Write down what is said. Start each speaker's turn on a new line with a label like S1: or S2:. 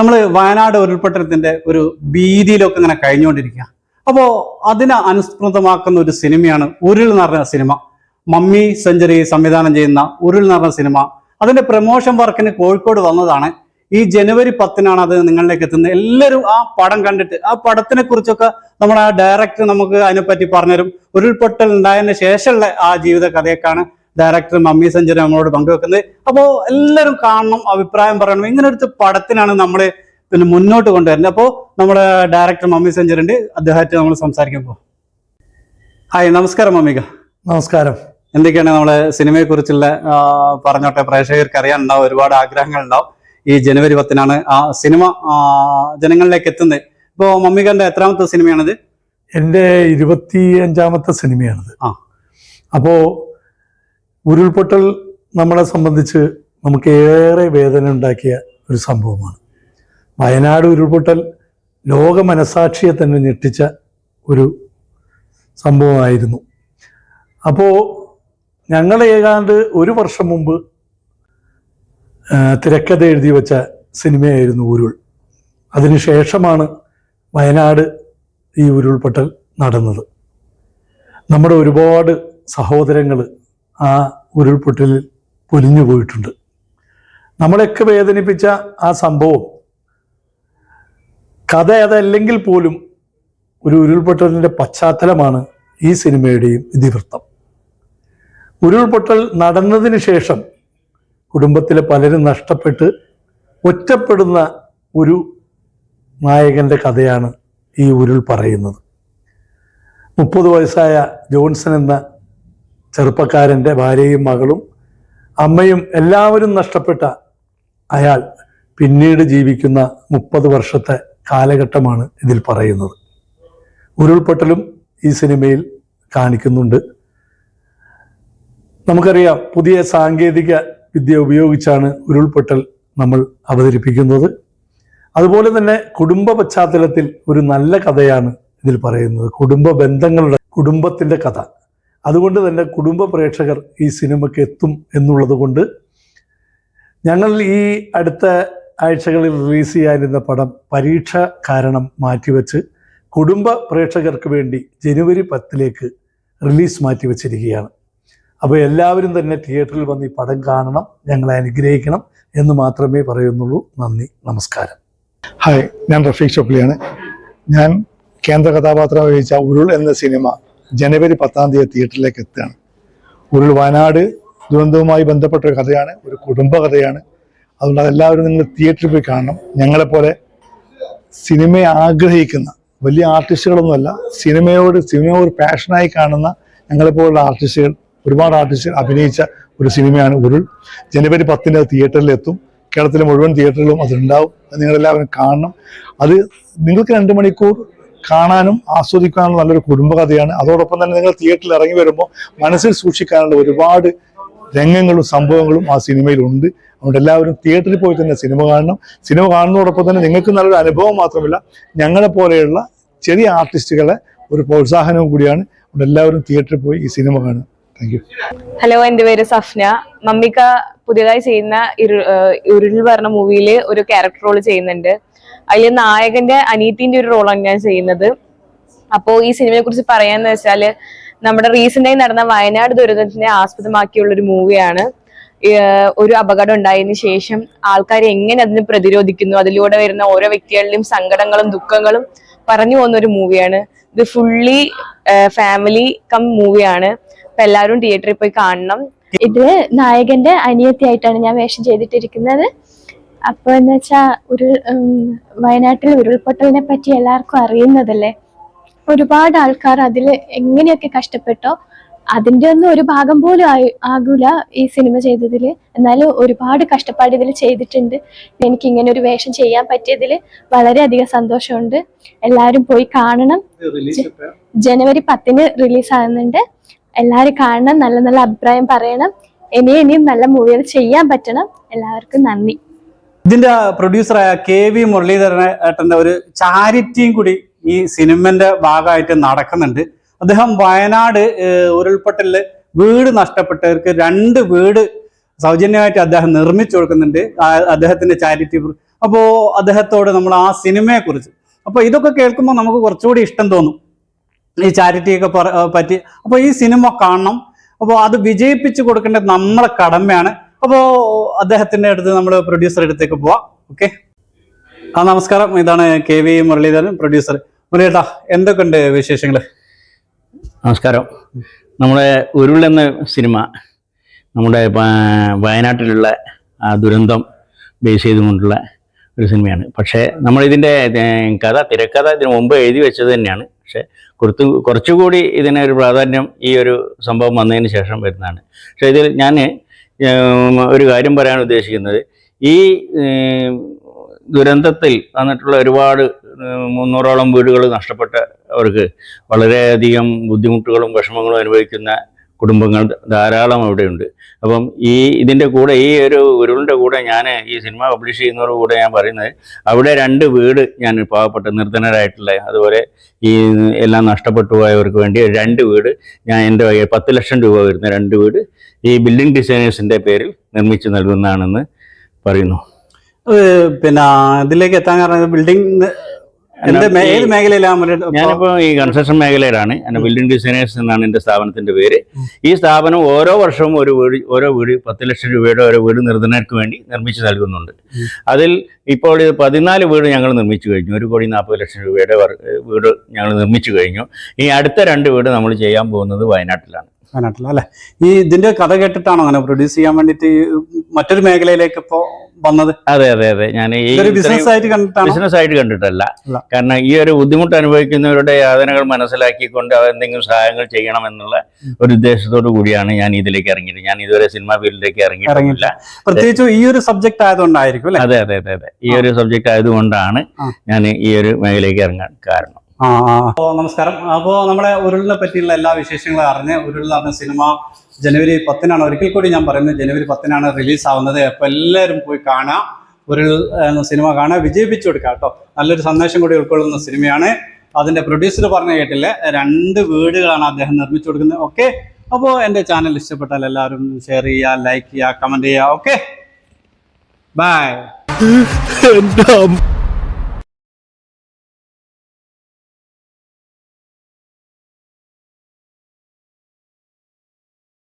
S1: നമ്മൾ വയനാട് ഉരുൾപൊട്ടലത്തിന്റെ ഒരു ഭീതിയിലൊക്കെ ഇങ്ങനെ കഴിഞ്ഞുകൊണ്ടിരിക്കുക. അപ്പോൾ അതിനെ അനുസ്മൃതമാക്കുന്ന ഒരു സിനിമയാണ് ഉരുൾ എന്ന് പറഞ്ഞ സിനിമ. മമ്മി സെഞ്ചുറി സംവിധാനം ചെയ്യുന്ന ഉരുൾ എന്ന് പറഞ്ഞ സിനിമ. അതിന്റെ പ്രൊമോഷൻ വർക്കിന് കോഴിക്കോട് വന്നതാണ്. ഈ ജനുവരി പത്തിനാണ് അത് നിങ്ങളിലേക്ക് എത്തുന്നത്. എല്ലാവരും ആ പടം കണ്ടിട്ട് ആ പടത്തിനെ കുറിച്ചൊക്കെ നമ്മുടെ ആ ഡയറക്ടർ നമുക്ക് അതിനെപ്പറ്റി പറഞ്ഞുതരും. ഉരുൾപൊട്ടൽ ഉണ്ടായതിനു ശേഷമുള്ള ആ ജീവിത കഥയൊക്കെയാണ് ഡയറക്ടർ മമ്മി സെഞ്ചുറി നമ്മളോട് പങ്കുവെക്കുന്നത്. അപ്പോൾ എല്ലാവരും കാണണം അഭിപ്രായം പറയണം. ഇങ്ങനൊരു പടത്തിനാണ് നമ്മൾ പിന്നെ മുന്നോട്ട് കൊണ്ടുവരുന്നത്. അപ്പോൾ നമ്മുടെ ഡയറക്ടർ മമ്മി സെഞ്ചുറി ഉണ്ട്. അദ്ദേഹത്തെ നമ്മൾ സംസാരിക്കുമ്പോൾ ഹായ് നമസ്കാരം മമ്മിക
S2: നമസ്കാരം.
S1: എന്തൊക്കെയാണ് നമ്മളെ സിനിമയെ കുറിച്ചുള്ള പറഞ്ഞോട്ടെ? പ്രേക്ഷകർക്ക് അറിയാനുണ്ടാവും. ഒരുപാട് ആഗ്രഹങ്ങൾ ഉണ്ടാവും. ഈ ജനുവരി പത്തിനാണ് ആ സിനിമ ജനങ്ങളിലേക്ക് എത്തുന്നത്. ഇപ്പോ മമ്മികന്റെ എത്രാമത്തെ സിനിമയാണിത്
S2: എന്റെ ഇരുപത്തി അഞ്ചാമത്തെ സിനിമയാണിത്
S1: ആ.
S2: അപ്പോ ഉരുൾപൊട്ടൽ നമ്മളെ സംബന്ധിച്ച് നമുക്ക് ഏറെ വേദന ഉണ്ടാക്കിയ ഒരു സംഭവമാണ്. വയനാട് ഉരുൾപൊട്ടൽ ലോക മനസാക്ഷിയെ തന്നെ ഞെട്ടിച്ച ഒരു സംഭവമായിരുന്നു. അപ്പോൾ ഞങ്ങൾ ഏകാണ്ട് ഒരു വർഷം മുമ്പ് തിരക്കഥ എഴുതി വെച്ച സിനിമയായിരുന്നു ഉരുൾ. അതിനുശേഷമാണ് വയനാട് ഈ ഉരുൾപൊട്ടൽ നടന്നത്. നമ്മുടെ ഒരുപാട് സഹോദരങ്ങൾ ആ ഉരുൾപൊട്ടലിൽ പൊലിഞ്ഞു പോയിട്ടുണ്ട്. നമ്മളെയൊക്കെ വേദനിപ്പിച്ച ആ സംഭവം കഥ അതല്ലെങ്കിൽ പോലും ഒരു ഉരുൾപൊട്ടലിന്റെ പശ്ചാത്തലമാണ് ഈ സിനിമയുടെയും ഇതിവൃത്തം. ഉരുൾപൊട്ടൽ നടന്നതിന് ശേഷം കുടുംബത്തിലെ പലരും നഷ്ടപ്പെട്ട് ഒറ്റപ്പെടുന്ന ഒരു നായകന്റെ കഥയാണ് ഈ ഉരുൾ പറയുന്നത്. മുപ്പത് വയസ്സായ ജോൺസൺ എന്ന ചെറുപ്പക്കാരന്റെ ഭാര്യയും മകളും അമ്മയും എല്ലാവരും നഷ്ടപ്പെട്ട അയാൾ പിന്നീട് ജീവിക്കുന്ന മുപ്പത് വർഷത്തെ കാലഘട്ടമാണ് ഇതിൽ പറയുന്നത്. ഉരുൾപൊട്ടലും ഈ സിനിമയിൽ കാണിക്കുന്നുണ്ട്. നമുക്കറിയാം പുതിയ സാങ്കേതിക വിദ്യ ഉപയോഗിച്ചാണ് ഉരുൾപൊട്ടൽ നമ്മൾ അവതരിപ്പിക്കുന്നത്. അതുപോലെ തന്നെ കുടുംബ പശ്ചാത്തലത്തിൽ ഒരു നല്ല കഥയാണ് ഇതിൽ പറയുന്നത്. കുടുംബ ബന്ധങ്ങളുടെ കുടുംബത്തിന്റെ കഥ. അതുകൊണ്ട് തന്നെ കുടുംബ പ്രേക്ഷകർ ഈ സിനിമയ്ക്ക് എത്തും എന്നുള്ളത് കൊണ്ട് ഞങ്ങൾ ഈ അടുത്ത ആഴ്ചകളിൽ റിലീസ് ചെയ്യാനിരുന്ന പടം പരീക്ഷ കാരണം മാറ്റിവെച്ച് കുടുംബ പ്രേക്ഷകർക്ക് വേണ്ടി ജനുവരി പത്തിലേക്ക് റിലീസ് മാറ്റിവെച്ചിരിക്കുകയാണ്. അപ്പോൾ എല്ലാവരും തന്നെ തിയേറ്ററിൽ വന്ന് ഈ പടം കാണണം ഞങ്ങളെ അനുഗ്രഹിക്കണം എന്ന് മാത്രമേ പറയുന്നുള്ളൂ. നന്ദി നമസ്കാരം.
S3: ഹായ് ഞാൻ റഫീഖ് ചോപ്ലിയാണ്. ഞാൻ കേന്ദ്ര കഥാപാത്രം വഹിച്ച ഉരുൾ എന്ന സിനിമ ജനുവരി പത്താം തീയതി തിയേറ്ററിലേക്ക് എത്തുകയാണ്. ഉരുൾ വയനാട് ദുരന്തവുമായി ബന്ധപ്പെട്ട ഒരു കഥയാണ് ഒരു കുടുംബ കഥയാണ്. അതുകൊണ്ട് അതെല്ലാവരും നിങ്ങൾ തിയേറ്ററിൽ പോയി കാണണം. ഞങ്ങളെപ്പോലെ സിനിമയെ ആഗ്രഹിക്കുന്ന വലിയ ആർട്ടിസ്റ്റുകളൊന്നുമല്ല സിനിമയോട് സിനിമയോട് പാഷനായി കാണുന്ന ഞങ്ങളെപ്പോലുള്ള ആർട്ടിസ്റ്റുകൾ ഒരുപാട് ആർട്ടിസ്റ്റുകൾ അഭിനയിച്ച ഒരു സിനിമയാണ് ഉരുൾ. ജനുവരി പത്തിന് എത്തും. കേരളത്തിലെ മുഴുവൻ തിയേറ്ററിലും അതുണ്ടാവും അത് നിങ്ങളെല്ലാവരും കാണണം. അത് നിങ്ങൾക്ക് രണ്ട് മണിക്കൂർ കാണാനും ആസ്വദിക്കാനും നല്ലൊരു കുടുംബകഥയാണ്. അതോടൊപ്പം തന്നെ നിങ്ങൾ തിയേറ്ററിൽ ഇറങ്ങി വരുമ്പോൾ മനസ്സിൽ സൂക്ഷിക്കാനുള്ള ഒരുപാട് രംഗങ്ങളും സംഭവങ്ങളും ആ സിനിമയിലുണ്ട്. അതുകൊണ്ട് എല്ലാവരും തിയേറ്ററിൽ പോയി തന്നെ സിനിമ കാണണം. സിനിമ കാണുന്നതോടൊപ്പം തന്നെ നിങ്ങൾക്ക് നല്ലൊരു അനുഭവം മാത്രമല്ല ഞങ്ങളെ പോലെയുള്ള ചെറിയ ആർട്ടിസ്റ്റുകളെ ഒരു പ്രോത്സാഹനവും കൂടിയാണ്. അതുകൊണ്ട് എല്ലാവരും തിയേറ്ററിൽ പോയി ഈ സിനിമ കാണുക. താങ്ക് യു
S4: ഹലോ എന്റെ പേര് സഫ്ന. മമ്മിക്ക പുതിയതായി ചെയ്യുന്ന ഉരുൾ പറഞ്ഞ മൂവിയിൽ ഒരു ക്യാരക്ടർ റോൾ ചെയ്യുന്നുണ്ട്. അതിൽ നായകന്റെ അനീതിന്റെ ഒരു റോളാണ് ഞാൻ ചെയ്യുന്നത്. അപ്പോ ഈ സിനിമയെ കുറിച്ച് പറയാന്ന് വെച്ചാൽ നമ്മുടെ റീസെന്റായി നടന്ന വയനാട് ദുരന്തത്തിനെ ആസ്പദമാക്കിയുള്ള ഒരു മൂവിയാണ് ഒരു അപകടം ഉണ്ടായതിനു ശേഷം ആൾക്കാർ എങ്ങനെ അതിനെ പ്രതിരോധിക്കുന്നു? അതിലൂടെ വരുന്ന ഓരോ വ്യക്തികളിലും സങ്കടങ്ങളും ദുഃഖങ്ങളും പറഞ്ഞു പോകുന്ന ഒരു മൂവിയാണ് ഇത് ഫുള്ളി ഫാമിലി കം മൂവിയാണ് അപ്പൊ എല്ലാവരും തിയേറ്ററിൽ പോയി കാണണം.
S5: ഇത് നായകന്റെ അനിയത്തിയായിട്ടാണ് ഞാൻ വേഷം ചെയ്തിട്ടിരിക്കുന്നത്. അപ്പൊ എന്ന് വെച്ചാ ഒരു വയനാട്ടിൽ ഉരുൾപൊട്ടലിനെ പറ്റി എല്ലാവർക്കും അറിയുന്നതല്ലേ? ഒരുപാട് ആൾക്കാർ അതിൽ എങ്ങനെയൊക്കെ കഷ്ടപ്പെട്ടോ അതിന്റെ ഒന്നും ഒരു ഭാഗം പോലും ആയി- ആകൂല ഈ സിനിമ ചെയ്തതിൽ. എന്നാലും ഒരുപാട് കഷ്ടപ്പാട് ഇതിൽ ചെയ്തിട്ടുണ്ട്. എനിക്ക് ഇങ്ങനെ ഒരു വേഷം ചെയ്യാൻ പറ്റിയതിൽ വളരെയധികം സന്തോഷമുണ്ട്. എല്ലാവരും പോയി കാണണം. ജനുവരി പത്തിന് റിലീസ് ആകുന്നുണ്ട്. എല്ലാവരും കാണണം നല്ല നല്ല അഭിപ്രായം പറയണം. ഇനിയും ഇനിയും നല്ല മൂവികൾ ചെയ്യാൻ പറ്റണം. എല്ലാവർക്കും നന്ദി.
S1: ഇതിന്റെ പ്രൊഡ്യൂസറായ കെ വി മുരളീധരൻ ഏട്ടന്റെ ഒരു ചാരിറ്റിയും കൂടി ഈ സിനിമന്റെ ഭാഗമായിട്ട് നടക്കുന്നുണ്ട്. അദ്ദേഹം വയനാട് ഉരുൾപൊട്ടലിൽ വീട് നഷ്ടപ്പെട്ടവർക്ക് രണ്ട് വീട് സൗജന്യമായിട്ട് അദ്ദേഹം നിർമ്മിച്ചു കൊടുക്കുന്നുണ്ട്. അദ്ദേഹത്തിന്റെ ചാരിറ്റി അപ്പോൾ അദ്ദേഹത്തോട് നമ്മൾ ആ സിനിമയെ കുറിച്ച് അപ്പോൾ ഇതൊക്കെ കേൾക്കുമ്പോൾ നമുക്ക് കുറച്ചുകൂടി ഇഷ്ടം തോന്നും. ഈ ചാരിറ്റിയൊക്കെ പറ- പറ്റി. അപ്പോൾ ഈ സിനിമ കാണണം. അപ്പോൾ അത് വിജയിപ്പിച്ചു കൊടുക്കേണ്ട നമ്മളെ കടമയാണ്. അപ്പോൾ അദ്ദേഹത്തിന്റെ അടുത്ത് നമ്മൾ പ്രൊഡ്യൂസർ അടുത്തേക്ക് പോവാം. ഓക്കെ ആ നമസ്കാരം. ഇതാണ് കെ വി മുരളീധരൻ പ്രൊഡ്യൂസർ മുരളിയേട്ടാ എന്തൊക്കെയുണ്ട് വിശേഷങ്ങൾ
S6: നമസ്കാരം. നമ്മുടെ ഉരുൾ എന്ന സിനിമ നമ്മുടെ വയനാട്ടിലുള്ള ദുരന്തം ബേസ് ചെയ്തുകൊണ്ടുള്ള ഒരു സിനിമയാണ് പക്ഷേ നമ്മളിതിന്റെ കഥ തിരക്കഥ ഇതിനു മുമ്പ് എഴുതി വെച്ചത് തന്നെയാണ്. പക്ഷേ കൊടുത്തു കുറച്ചുകൂടി ഇതിനൊരു പ്രാധാന്യം ഈ ഒരു സംഭവം വന്നതിന് ശേഷം വരുന്നതാണ്. പക്ഷേ ഇതിൽ ഞാൻ ഒരു കാര്യം പറയാൻ ഉദ്ദേശിക്കുന്നത്. ഈ ദുരന്തത്തിൽ വന്നിട്ടുള്ള ഒരുപാട് മുന്നൂറോളം വീടുകൾ നഷ്ടപ്പെട്ട അവർക്ക് വളരെയധികം ബുദ്ധിമുട്ടുകളും വിഷമങ്ങളും അനുഭവിക്കുന്ന കുടുംബങ്ങൾ ധാരാളം അവിടെയുണ്ട്. അപ്പം ഈ ഇതിന്റെ കൂടെ ഈ ഒരു ഉരുളിന്റെ കൂടെ ഞാൻ ഈ സിനിമ പബ്ലിഷ് ചെയ്യുന്നവരുടെ കൂടെ ഞാൻ പറയുന്നത് അവിടെ രണ്ട് വീട് ഞാൻ പാവപ്പെട്ട നിർധനരായിട്ടുള്ള അതുപോലെ ഈ എല്ലാം നഷ്ടപ്പെട്ടു പോയവർക്ക് വേണ്ടി രണ്ട് വീട് ഞാൻ എന്റെ വക പത്ത് ലക്ഷം രൂപ വരുന്ന രണ്ട് വീട് ഈ ബിൽഡിംഗ് ഡിസൈനേഴ്സിന്റെ പേരിൽ നിർമ്മിച്ച് നൽകുന്നതാണെന്ന് പറയുന്നു.
S1: പിന്നെ ഇതിലേക്ക് എത്താൻ കാരണം ബിൽഡിംഗ് ഏത് മേഖലയിലാണ് മുരളി
S6: ഞാനിപ്പോൾ ഈ കൺസ്ട്രക്ഷൻ മേഖലയിലാണ്. എന്റെ ബിൽഡിംഗ് ഡിസൈനേഴ്സ് എന്നാണ് എന്റെ സ്ഥാപനത്തിന്റെ പേര്. ഈ സ്ഥാപനം ഓരോ വർഷവും ഒരു വീട് ഓരോ വീട് പത്ത് ലക്ഷം രൂപയുടെ ഓരോ വീട് നിർധനർക്ക് വേണ്ടി നിർമ്മിച്ച് നൽകുന്നുണ്ട്. അതിൽ ഇപ്പോൾ ഇത് പതിനാല് വീട് ഞങ്ങൾ നിർമ്മിച്ചു കഴിഞ്ഞു. ഒരു കോടി നാൽപ്പത് ലക്ഷം രൂപയുടെ വീട് ഞങ്ങൾ നിർമ്മിച്ചു കഴിഞ്ഞു. ഈ അടുത്ത രണ്ട് വീട് നമ്മൾ ചെയ്യാൻ പോകുന്നത് വയനാട്ടിലാണ്.
S1: വയനാട്ടിൽ അല്ലെ? ഈ ഇതിന്റെ കഥ കേട്ടിട്ടാണോ അങ്ങനെ പ്രൊഡ്യൂസ് ചെയ്യാൻ വേണ്ടിയിട്ട് മറ്റൊരു മേഖലയിലേക്ക് ഇപ്പോ വന്നത്?
S6: അതെ അതെ അതെ. ഞാൻ ഈ
S1: ബിസിനസ് ആയിട്ട് കണ്ടിട്ടാണോ?
S6: ബിസിനസ് ആയിട്ട് കണ്ടിട്ടല്ല. കാരണം ഈ ഒരു ബുദ്ധിമുട്ട് അനുഭവിക്കുന്നവരുടെ യാതനകൾ മനസ്സിലാക്കിക്കൊണ്ട് അവർ എന്തെങ്കിലും സഹായങ്ങൾ ചെയ്യണം എന്നുള്ള ഒരു ഉദ്ദേശത്തോടു കൂടിയാണ് ഞാൻ ഇതിലേക്ക് ഇറങ്ങിയത്. ഞാൻ ഇതുവരെ സിനിമാ ഫീൽഡിലേക്ക് ഇറങ്ങിയിട്ടില്ല.
S1: പ്രത്യേകിച്ച് ഈ ഒരു സബ്ജക്ട് ആയതുകൊണ്ടായിരിക്കും അല്ലെ?
S6: അതെ അതെ അതെ അതെ. ഈ ഒരു സബ്ജക്ട് ആയതുകൊണ്ടാണ് ഞാൻ ഈ ഒരു മേഖലയിലേക്ക് ഇറങ്ങാൻ കാരണം.
S1: അപ്പോ നമസ്കാരം. അപ്പോ നമ്മളെ ഉരുളിനെ പറ്റിയുള്ള എല്ലാ വിശേഷങ്ങളും അറിഞ്ഞ് പറഞ്ഞ സിനിമ ജനുവരി പത്തിനാണ്. ഒരിക്കൽ കൂടി ഞാൻ പറയുന്നത് ജനുവരി പത്തിനാണ് റിലീസ് ആവുന്നത് അപ്പൊ എല്ലാവരും പോയി കാണാം ഉരുൾ എന്ന സിനിമ കാണാൻ വിജയിപ്പിച്ചു കൊടുക്കുക കേട്ടോ. നല്ലൊരു സന്ദേശം കൂടി ഉൾക്കൊള്ളുന്ന സിനിമയാണ്. അതിന്റെ പ്രൊഡ്യൂസർ പറഞ്ഞ കേട്ടില്ലേ. രണ്ട് വീടുകളാണ് അദ്ദേഹം നിർമ്മിച്ചു കൊടുക്കുന്നത്. ഓക്കെ? അപ്പോൾ എന്റെ ചാനൽ ഇഷ്ടപ്പെട്ടാൽ എല്ലാവരും ഷെയർ ചെയ്യുക ലൈക്ക് ചെയ്യുക കമന്റ് ചെയ്യുക. ഓക്കെ? ബൈ.